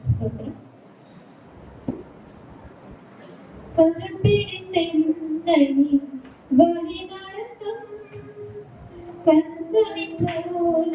கர்த்தருக்கு ஸ்தோத்திரம் கரப்பிடித்தென்னை வழி நடத்தும் கண்மணி போல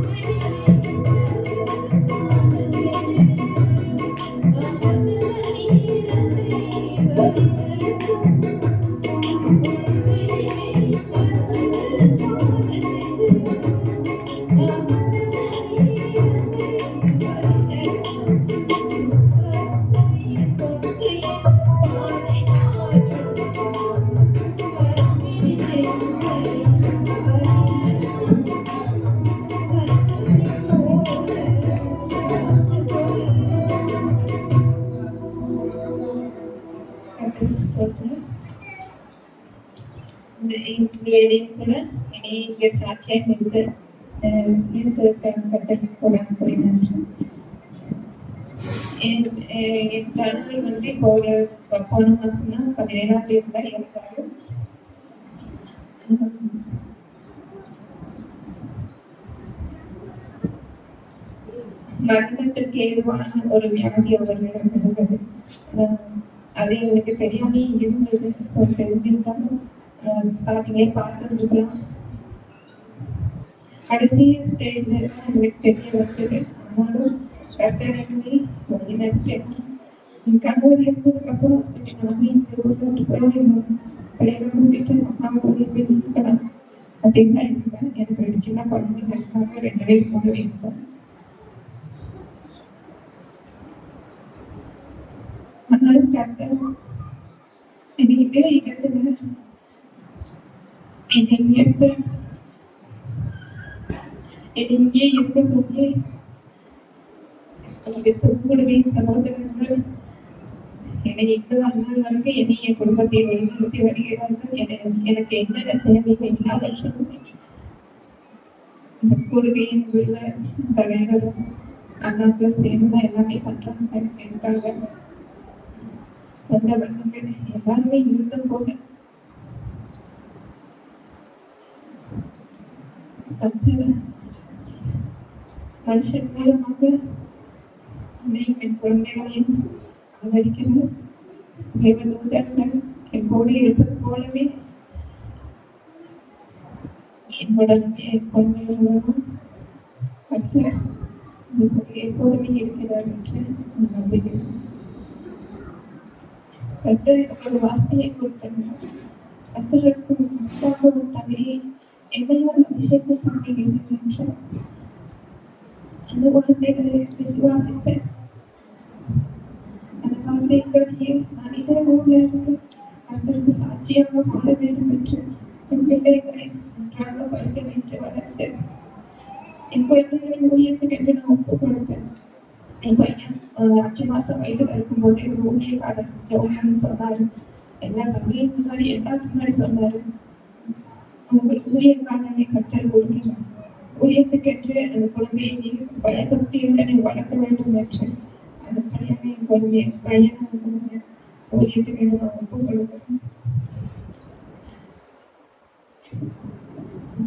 இந்த இந்த வேலையில் கூட என்னை இங்கே சாட்சியாக நிறுத்த அஹ், நிறுத்ததற்காக நன்றி என் என் கணவர் வந்து இப்போ ஒரு போன மாசம்னா பதினேழாம் தேதி தான் இருக்காரு மரணத்துக்கு ஏதுவான ஒரு வியாதி அவர்களிடம் இருந்தது அது எங்களுக்கு தெரியாமே இருந்தது ஸோ தெரிஞ்சிருந்தாலும் ஸ்டார்டிங்கே பார்த்துருக்கலாம் கடைசி ஸ்டேஜ்ல எனக்கு தெரிய வந்தது. ஆனாலும் கர்த்தர் எங்களை வழி என் கணவர் இருந்ததுக்கு அப்புறம் சரி நாம இந்த ஊர்ல போய் பிள்ளைகளை கூட்டிட்டு அம்மா ஊரில் போய் இருந்துக்கலாம் அப்படின்னு தான் இருந்தேன் எனக்கு ரெண்டு சின்ன குழந்தைங்க இருக்காங்க. ரெண்டு வயசு மூணு வயசு தான். ஆனாலும் கர்த்தர் எனக்கு இதே இடத்துல என்னை உயர்த்த என்னை இங்கே இருக்க சொல்லி எனக்கு கூடவே சகோதரர்கள் என்னை இன்னும் வந்தவர்களுக்கு என்னை என் குடும்பத்தை வழிநடத்தி வருகிறார்கள் என- எனக்கு என்னென்ன தேவைகள் எல்லாவற்றும் இந்த கூடுகையின் உள்ள தலைவரும் அண்ணாக்களும் சேர்ந்து தான் எல்லாமே பண்றாங்க எனக்காக சொந்த பந்தங்கள் எல்லாருமே இருந்த போது கத்தர் மனுஷன் மூலமாக என்னையும் என் குழந்தைகளையும் ஆதரிக்கிறது. தேவதூதர்கள் என் கூட இருப்பது போலவே என்னுடன் என் குழந்தைகளோடும் கத்தர் எப்போதுமே இருக்கிறார் என்று நான் நம்புகிறேன். கத்தர் எனக்கு ஒரு வார்த்தையை கொடுத்தார் கத்தருக்கும் முன்பாக ஒரு தலையை என்னையும் அபிஷேகம் பண்ணுகிறது என்று அந்த வார்த்தைகளை விசுவாசித்து அந்த வார்த்தைகளியே நான் ஊர்ல இருந்து கத்தருக்கு சாட்சியாக கொள்ள வேண்டும் என்று என் பிள்ளைகளை நன்றாக படிக்க வைத்து வளர்த்து என் குழந்தைகளின் ஊழியத்துக்கு என்று நான் ஒப்பு கொடுத்தேன் என் பையன் அஞ்சு மாசம் வயதுல இருக்கும் போதே ஒரு ஊழியக்காரர் ஜோமன் சொன்னாரு எல்லா சமயம் முன்னாடி எல்லாத்துக்கு முன்னாடி சொன்னாரு நமக்கு ஒரு ஊழியக்காரனை கத்தர் கொடுக்கிறார். ஊழியத்துக்கென்று அந்த குழந்தையை நீ பயபக்தியோட நீ வளர்க்க வேண்டும் என்று. அதன்படியாக என் குழந்தைய பையனை வந்து நான் ஊழியத்துக்கு என்று நான் ஒப்பு கொடுக்கிறேன்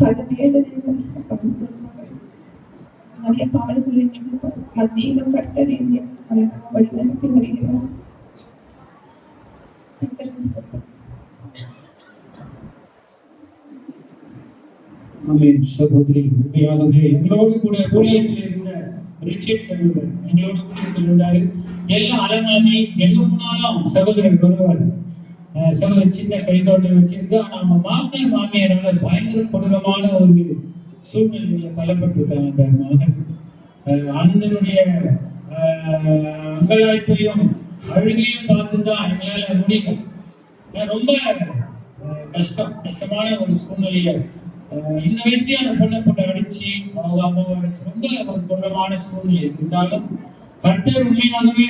பல வேதனைகள் நிறைய பாடுகளின் மத்தியிலும் கர்த்தர் என்னை அழகாக வழிநடத்தி வருகிறார். கர்த்தருக்கு சொத்தம் ஆமென். சகோதரி உண்மையாகவே எங்களோடு கூட ஊழியத்தில் இருந்த ரிச்சர்ட் சகோதரர் எங்களோட குடும்பத்தில் இருந்தாரு. எல்லாம் அலங்காதி எங்க போனாலும் சகோதரர் வருவார். அஹ் சகோதரர் சின்ன கை தோட்டம் வச்சிருக்கு. ஆனா அவங்க மாமனார் மாமியாரால பயங்கர கொடூரமான ஒரு சூழ்நிலையில தள்ளப்பட்டிருக்காங்க அந்த மகன். அண்ணனுடைய அஹ், அங்கலாய்ப்பையும் அழுகையும் பார்த்துதான் எங்களால முடியல அஹ் ரொம்ப கஷ்டம் கஷ்டமான ஒரு சூழ்நிலையை அஹ், இந்த வயசுலயே அந்த பொண்ணை போட்டு அடிச்சு அவங்க அம்மாவை அடிச்சு ரொம்ப ஒரு கொடூரமான சூழ்நிலை இருந்தாலும் கர்த்தர் உண்மையாகவே